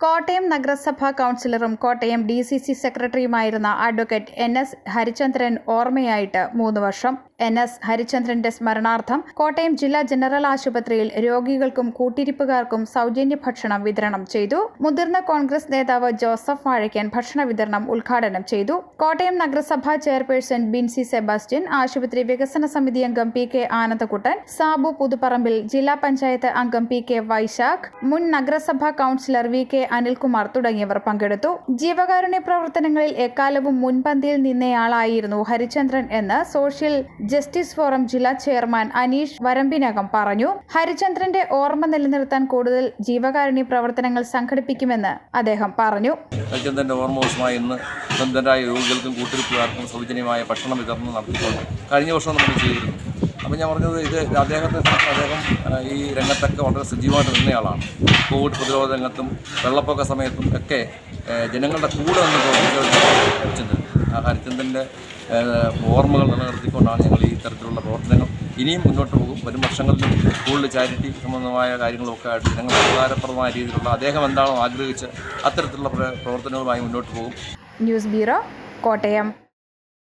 കോട്ടയം നഗരസഭാ കൗൺസിലറും Kottayam D C C സെക്രട്ടറിയുമായിരുന്ന അഡ്വക്കേറ്റ് എൻ എസ് ഹരിചന്ദ്രൻ ഓർമ്മയായിട്ട് മൂന്ന് വർഷം എൻ എസ് ഹരിചന്ദ്രന്റെ സ്മരണാർത്ഥം കോട്ടയം ജില്ലാ ജനറൽ ആശുപത്രിയിൽ രോഗികൾക്കും കൂട്ടിരിപ്പുകാർക്കും സൗജന്യ ഭക്ഷണം വിതരണം ചെയ്തു. മുതിർന്ന കോൺഗ്രസ് നേതാവ് ജോസഫ് വാഴയ്ക്കൻ ഭക്ഷണ വിതരണം ഉദ്ഘാടനം ചെയ്തു. കോട്ടയം നഗരസഭാ ചെയർപേഴ്സൺ ബിൻസി സെബാസ്റ്റ്യൻ ആശുപത്രി വികസന സമിതി അംഗം പി കെ ആനന്ദകുട്ടൻ സാബു പുതുപ്പറമ്പിൽ ജില്ലാ പഞ്ചായത്ത് അംഗം പി കെ വൈശാഖ് മുൻ നഗരസഭാ കൌൺസിലർ വി കെ അനിൽകുമാർ തുടങ്ങിയവർ പങ്കെടുത്തു. ജീവകാരുണ്യ പ്രവർത്തനങ്ങളിൽ എക്കാലവും മുൻപന്തിയിൽ നിന്നയാളായിരുന്നു ഹരിചന്ദ്രൻ എന്ന് സോഷ്യൽ ജസ്റ്റിസ് ഫോറം ജില്ലാ ചെയർമാൻ അനീഷ് വരമ്പിനകം പറഞ്ഞു ഹരിചന്ദ്രന്റെ ഓർമ്മ നിലനിർത്താൻ കൂടുതൽ ജീവകാരുണ്യ പ്രവർത്തനങ്ങൾ സംഘടിപ്പിക്കുമെന്ന് അദ്ദേഹം പറഞ്ഞു. ഹരിചന്ദ്രന്റെ ഓർമ്മ ദിവസമായി ഇന്ന് സ്വന്തരായ രോഗികൾക്കും കൂട്ടിരിപ്പുകാർക്കും സൗജന്യമായ ഭക്ഷണം വിതരണം നടത്തിക്കൊണ്ട് കഴിഞ്ഞ വർഷം നമ്മൾ ചെയ്തിരുന്നു. അപ്പോൾ ഞാൻ പറഞ്ഞത് ഇത് അദ്ദേഹത്തെ അദ്ദേഹം ഈ രംഗത്തൊക്കെ വളരെ സജീവമായിട്ട് നിന്നയാളാണ് കോവിഡ് പ്രതിരോധ രംഗത്തും വെള്ളപ്പൊക്ക സമയത്തും ഒക്കെ ജനങ്ങളുടെ കൂടെ നിന്ന് ഹരിചന്ദ്രൻ. ഹരിചന്ദ്രന്റെ ഓർമ്മകൾ നിലനിർത്തിക്കൊണ്ടാണ് ഞങ്ങൾ ഈ തരത്തിലുള്ള പ്രവർത്തനങ്ങൾ ഇനിയും മുന്നോട്ട് പോകും. വരും വർഷങ്ങളിലും കൂടുതൽ ചാരിറ്റി സംബന്ധമായ കാര്യങ്ങളൊക്കെ ആയിട്ട് ഞങ്ങൾ ഉപകാരപ്രദമായ രീതിയിലുള്ള അദ്ദേഹം എന്താണോ ആഗ്രഹിച്ച് അത്തരത്തിലുള്ള പ്ര- പ്രവർത്തനങ്ങളുമായി മുന്നോട്ട് പോകും. News bureau Kottayam.